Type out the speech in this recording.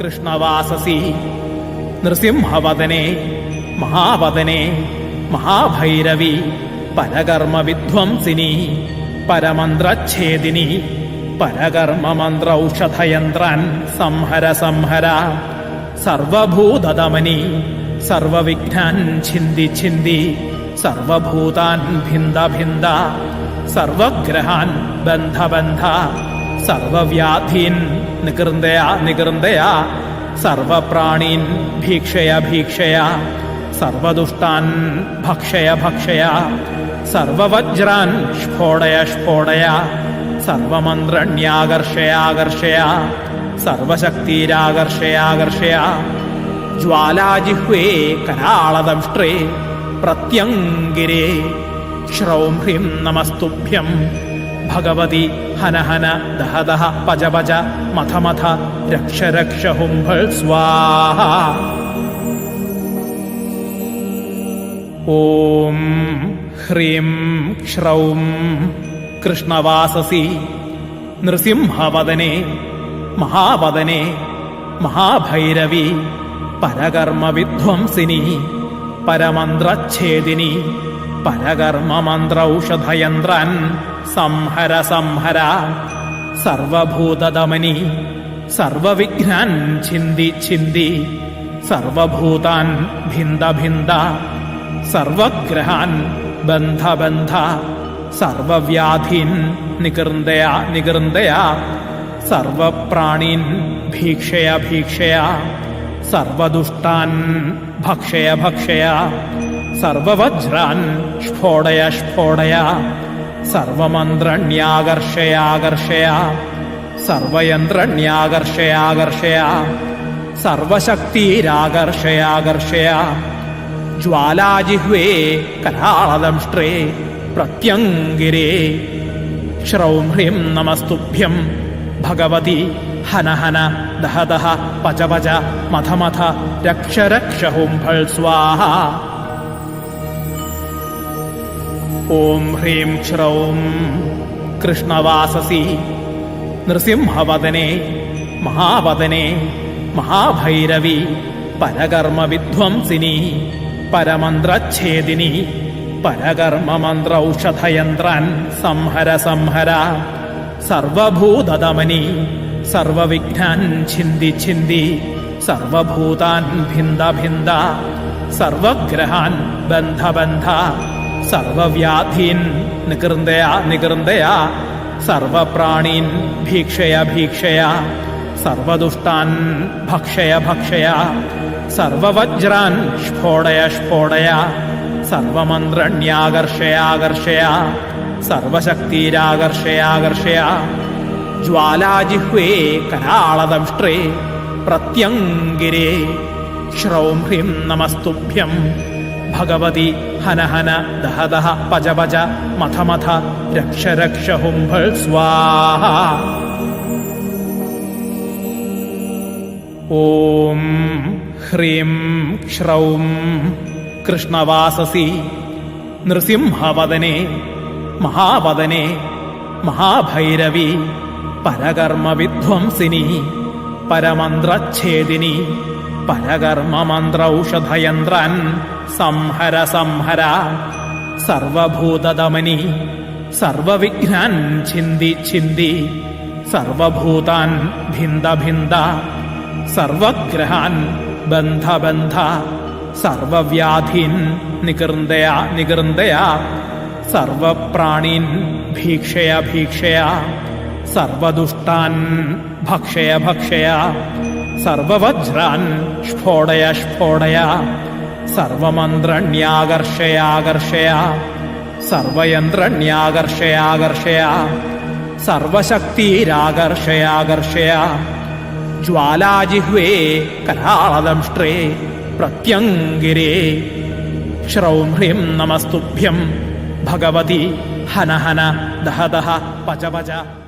കൃഷ്ണവാസസി നൃസിംഹവദനെ മഹാവദനെ മഹാഭൈരവി പരകർമ്മ വിധ്വംസിനി പരമന്ത്രച്ഛേദിനി പരകർമ്മമന്ത്രൌഷധയന്ത്രാൻ സംഹര സംഹര സർവഭൂതദമനി സർവവിഘ്നാൻ ഛിന്തി ഛിന്തി സർവഭൂതാൻ ഭിന്ദ ഭിന്ദ സർവഗ്രഹാൻ ബന്ധ ബന്ധ സർവവ്യാധീൻ നികൃന്ദയ നികൃന്ദയ സർവപ്രാണീൻ ഭീക്ഷയ ഭീക്ഷയ. സർവദുഷ്ടാൻ ഭക്ഷയ ഭക്ഷയ. സർവവജ്രാൻ സ്ഫോടയ സ്ഫോടയ. സർവമന്ത്രണ്യാകർഷയാകർഷയ സർവശക്തിരാകർഷയാകർഷയ. ജ്വാലാജിഹ്വേ കരാളദംഷ്ട്രേ പ്രത്യങ്കിരേ ശ്രൗം ഹ്രീം നമസ്തുഭ്യം. ഭഗവതി ഹനഹന ദഹദഹ ദഹ ദഹ പജ പജ മഥ മഥ രക്ഷ രക്ഷ ഹുംഭൾ സ്വാഹ. ഓം ഹ്രീം ക്ഷ്രൗം കൃഷ്ണവാസസി നൃസിംഹവദനെ മഹാവദനെ മഹാഭൈരവി പരകർമ്മ വിധ്വംസിനി പരമന്ത്രച്ഛേദിനി പരകർമ്മമന്ത്രൌഷധയന്ത്രാൻ സംഹര സംഹര സർവഭൂതദമനി സർവവിഘ്നാൻ ഛിന്തി ഛിന്തി സർവഭൂതാൻ ഭിന്ദ ഭിന്ദ സർവഗ്രഹാൻ ബന്ധ ബന്ധ സർവവ്യാധീൻ നികൃന്ദയ നികൃന്ദയ സർവപ്രാണീൻ ഭീക്ഷയ ഭീക്ഷയ സർവദുഷ്ടാൻ ഭക്ഷയ ഭക്ഷയ സർവവജ്രാൻ സ്ഫോടയ സ്ഫോടയ. സർവമന്ത്രണ്യാകർഷയാകർഷയ സർവയന്ത്രണ്യാകർഷയാകർഷയ സർവശക്തിരാകർഷയാകർഷയ ജ്വാലാജിഹ്വേ കരാളദംഷ്ട്രേ പ്രത്യങ്കിരേ. ശ്രൗം ഹ്രീം നമസ്തുഭ്യം. ഭഗവതി ഹന ഹന ദഹ ദഹ പച പച മഥ മഥ രക്ഷ രക്ഷ ഹുംഭൾ സ്വാഹ. ഓം ഹ്രീം ശ്രൗം കൃഷ്ണവാസസി. നൃസിംഹവദനെ മഹാവദനെ മഹാഭൈരവി പരകർമ്മ വിധ്വംസിനി പരമന്ത്രച്ഛേദിനി പരകർമ്മമന്ത്രൌഷധയന്ത്രാൻ സംഹര സംഹര സർവഭൂതദമനി സർവവിഘ്നാൻ ഛിന്തി ഛിന്തി സർവഭൂതാൻ ഭിന്ദ ഭിന്ദ സർവഗ്രഹാൻ ബന്ധ ബന്ധ സർവവ്യാധീൻ നികൃന്ദയ നികൃന്ദയ. സർവപ്രാണീൻ ഭീക്ഷയ ഭീക്ഷയ. സർവദുഷ്ടാൻ ഭക്ഷയ ഭക്ഷയ. സർവവജ്രാൻ സ്ഫോടയ സ്ഫോടയ. സർവമന്ത്രണ്യാകർഷയാകർഷയ സർവശക്തിരാകർഷയാകർഷയ ജ്വാലാജിഹ്വേ കരാളദംഷ്ട്രേ പ്രത്യങ്കിരേ ശ്രൗം ഹ്രീം നമസ്തുഭ്യം. ഭഗവതി ഹനഹന ദഹദഹ പജപജ മഥമഥ രക്ഷ രക്ഷ ഹുംഭൾ സ്വാഹ. ഓം ഹ്രീം ശ്രൗം കൃഷ്ണവാസസി നൃസിംഹവദനെ മഹാവദനെ മഹാഭൈരവി പരകർമ്മ വിധ്വംസിനി പരമന്ത്രച്ഛേദിനി പരകർമ്മമന്ത്രൌഷധയന്ത്രാൻ സംഹര സംഹര സർവഭൂതദമനി സർവവിഘ്നാൻ ഛിന്തി ഛിന്തി സർവഭൂതാൻ ഭിന്ദ ഭിന്ദ സർവഗ്രഹാൻ ബന്ധ ബന്ധ സർവവ്യാധീൻ നികൃന്ദയ നികൃന്ദയ സർവപ്രാണീൻ ഭീക്ഷയ ഭീക്ഷയ സർവദുഷ്ടാൻ ഭക്ഷയ ഭക്ഷയ സർവവജ്രാൻ സ്ഫോടയ സ്ഫോടയ. സർവമന്ത്രണ്യാകർഷയാകർഷയ. സർവയന്ത്രണ്യാകർഷയാകർഷയ. സർവശക്തിരാകർഷയാകർഷയ. ജ്വാലാജിഹ്വേ കരാളദംഷ്ട്രേ പ്രത്യങ്കിരേ. ശ്രൗം ഹ്രീം നമസ്തുഭ്യം. ഭഗവതി ഹന ഹന ദഹ ദഹ പച പച